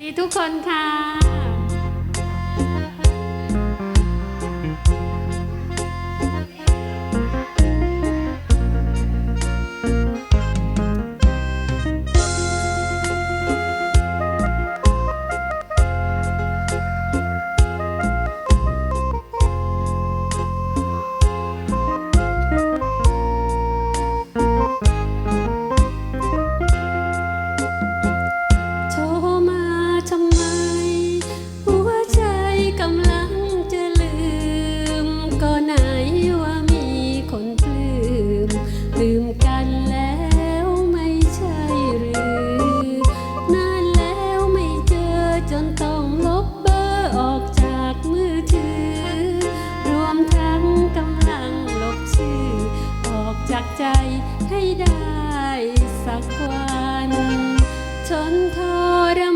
ดีทุกคนค่ะ จากใจให้ได้สักวันทนทรม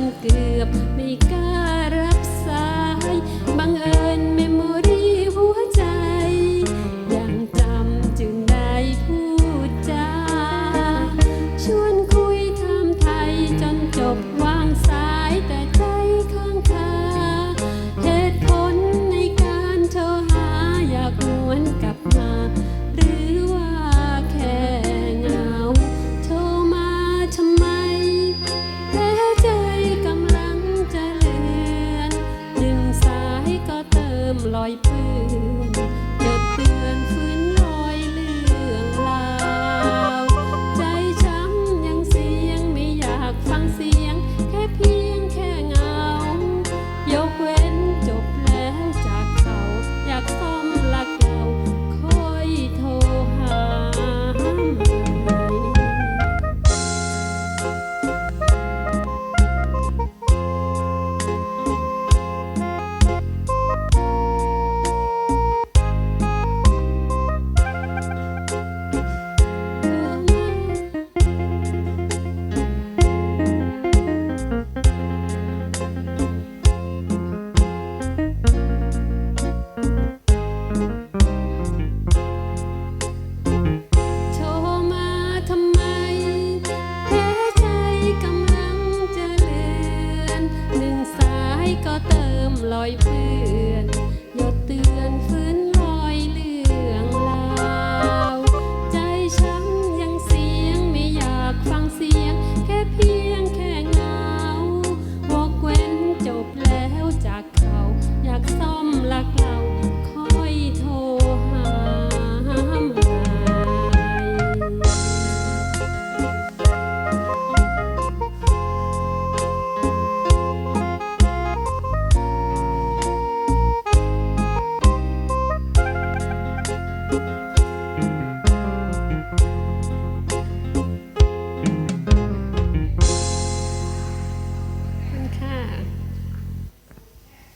นเกือบไม่ก travaille peu.